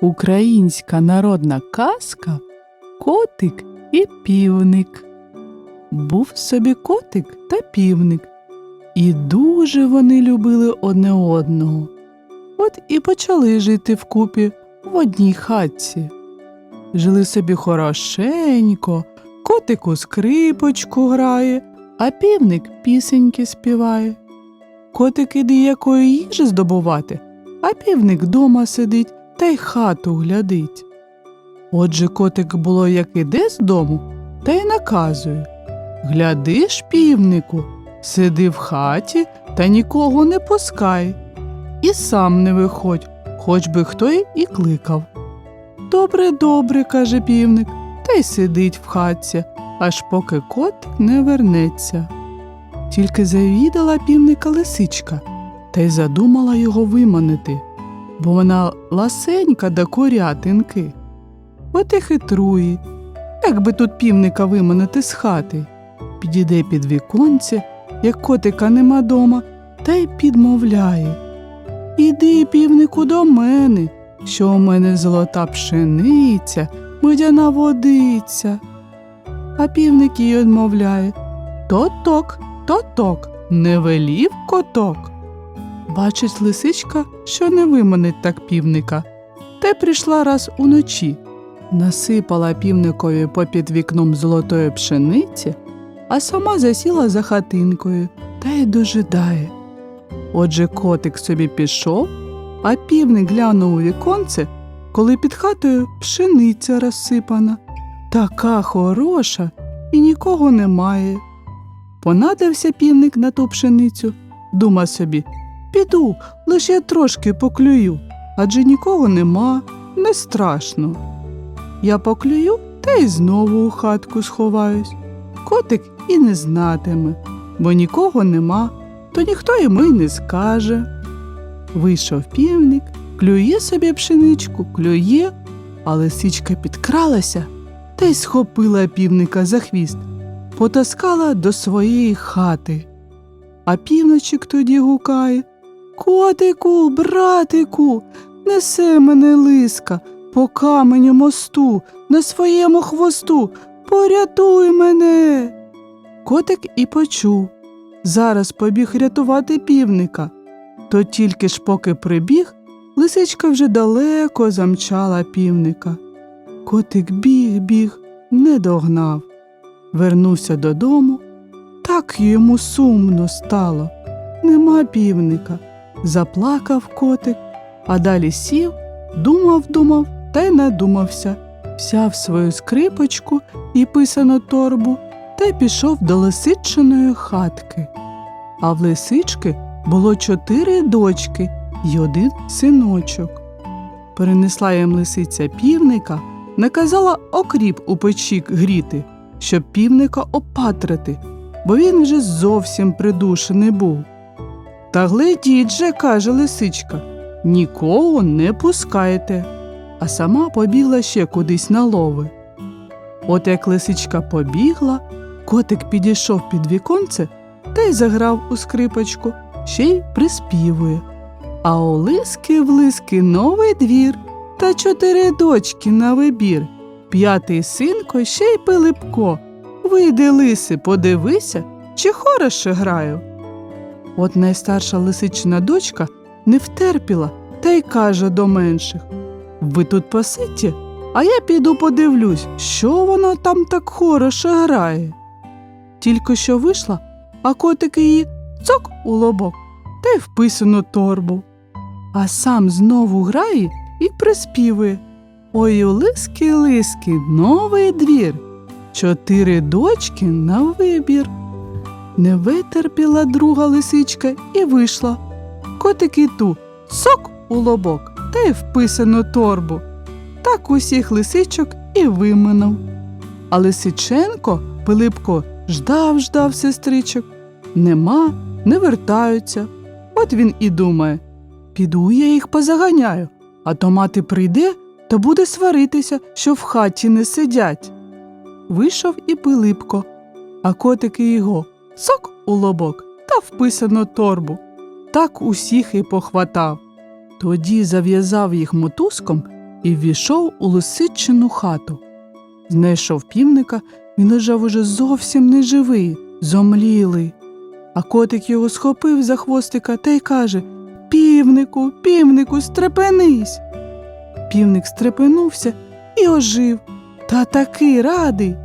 Українська народна казка Котик і півник. Був собі котик та півник, і дуже вони любили одне одного. От і почали жити вкупі в одній хатці. Жили собі хорошенько, котик у скрипочку грає, а півник пісеньки співає. Котик іде якої їжі здобувати, а півник дома сидить та й хату глядить. Отже котик було як іде з дому, та й наказує Гляди ж, півнику, сиди в хаті та нікого не пускай. І сам не виходь, хоч би хто й і кликав. Добре, добре, каже півник, та й сидить в хатці, аж поки котик не вернеться. Тільки завідала півника лисичка та й задумала його виманити, бо вона ласенька да курятинки. От і хитрує, як би тут півника виманити з хати. Підійде під віконце, як котика нема дома, та й підмовляє. Іди, півнику, до мене, що у мене золота пшениця, медяна водиця. А півник їй одмовляє То-ток, то-ток, не велів коток. Бачить лисичка, що не виманить так півника, та прийшла раз уночі, насипала півникові попід вікном золотої пшениці, а сама засіла за хатинкою та й дожидає. Отже, котик собі пішов, а півник глянув у віконце, коли під хатою пшениця розсипана, така хороша і нікого немає. Понадився півник на ту пшеницю, дума собі, піду, лише я трошки поклюю, адже нікого нема, не страшно. Я поклюю та й знову у хатку сховаюсь. Котик і не знатиме, бо нікого нема, то ніхто йому й не скаже. Вийшов півник, клює собі пшеничку, клює, а лисичка підкралася та й схопила півника за хвіст, потаскала до своєї хати. А півночик тоді гукає Котику, братику, несе мене лиска по каменю мосту, на своєму хвосту, порятуй мене. Котик і почув. Зараз побіг рятувати півника. То тільки ж поки прибіг, лисичка вже далеко замчала півника. Котик біг, біг, не догнав. Вернувся додому. Так йому сумно стало. Нема півника. Заплакав котик, а далі сів, думав, думав та й надумався, взяв свою скрипочку і писану торбу та й пішов до лисичиної хатки. А в лисички було чотири дочки й один синочок. Перенесла їм лисиця півника, наказала окріп у печі гріти, щоб півника опатрити, бо він вже зовсім придушений був. Та глядіть же, каже лисичка, нікого не пускайте, а сама побігла ще кудись на лови. От як лисичка побігла, котик підійшов під віконце та й заграв у скрипочку, ще й приспівує. А у лиски в лиски новий двір та чотири дочки на вибір. П'ятий синко, ще й Пилипко. Вийди, лиси, подивися, чи хороше граю. От найстарша лисичина дочка не втерпіла та й каже до менших Ви тут посидьте, а я піду подивлюсь, що вона там так хороше грає. Тільки що вийшла, а котик її цок у лобок та й вписану торбу. А сам знову грає і приспівує Ой, у лиски лиски, новий двір, чотири дочки на вибір. Не витерпіла друга лисичка і вийшла. Котик і ту сок у лобок та й вписану торбу. Так усіх лисичок і виминув. А Лисиченко Пилипко ждав, ждав сестричок. Нема, не вертаються. От він і думає піду я їх позаганяю, а то мати прийде та буде сваритися, що в хаті не сидять. Вийшов і Пилипко, а котики його сок у лобок та вписано торбу. Так усіх і похватав. Тоді зав'язав їх мотузком і ввійшов у лисичину хату. Знайшов півника, він лежав уже зовсім неживий, зомлілий. А котик його схопив за хвостика та й каже Півнику, півнику, стрепенись. Півник стрепенувся і ожив. Та такий радий.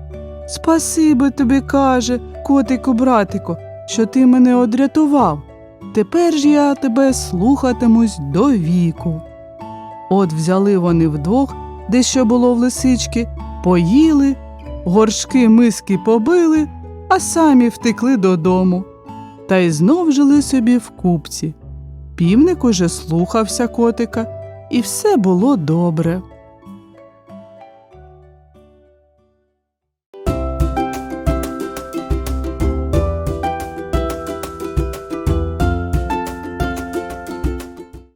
Спасибо тобі, каже, котику, братику, що ти мене одрятував. Тепер ж я тебе слухатимусь до віку. От взяли вони вдвох, де що було в лисички, поїли, горшки миски побили, а самі втекли додому. Та й знов жили собі в купці. Півник уже слухався котика, і все було добре.